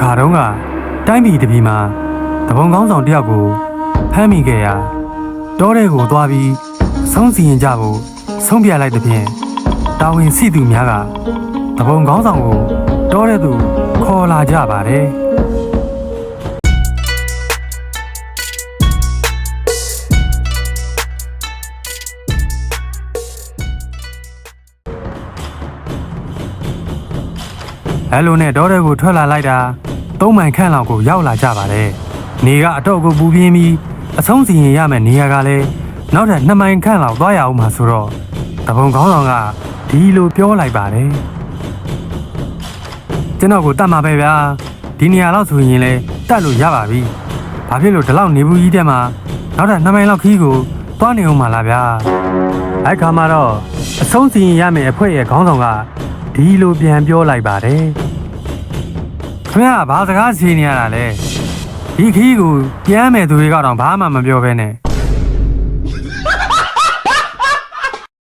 ခါတုန်းကတိုင်းပြည်တစ်ပြည်မှာတပုံကောင်းဆောင်တယောက်ကိုဖမ်းမိခဲ့ရာတောထဲကိုသွားပြီးအဆုံးစီရင်ကြဖို့ဆုံးဖြတ်လိုက်တဲ့ဖြင့်တာဝန်ရှိသူများကတပုံကောင်းဆောင်ကိုတောထဲသို့ခေါ်လာကြပါတယ် အဲလိုနဲ့တောထဲကိုထွက်လာလိုက်တာသုံးမိုင်ခန့်လောက်ကိုရောက်လာကြပါတယ်။နေကအတော့ကိုပူပြင်းပြီးအဆုံးစီရင်ရမယ့်နေရာကလည်းနောက်ထပ်2မိုင်ခန့်လောက်သွားရအောင်မှာဆိုတော့တပုံကောင်းဆောင်ကဒီလိုပြောလိုက်ပါတယ်။ကျွန်တော်ကိုတတ်မှာပဲဗျာဒီနေရာလောက်ဆိုရင်လည်းတတ်လို့ရပါပြီ။ဘာဖြစ်လို့ဒီလောက်နေဘူးကြီးတဲ့မှာနောက်ထပ်2မိုင်လောက်ခီးကိုသွားနေအောင်မှာလားဗျာ။အဲ့ခါမှာတော့အဆုံးစီရင်ရမယ့်အဖွဲ့ရဲ့ခေါင်းဆောင်က ဒီလိုပြန်ပြောလိုက်ပါတယ်။ခင်ဗျာဘာစကားစီနေရတာလဲဒီခီးကိုပြန်မယ်သူတွေကတော့ဘာမှမပြောဘဲနဲ့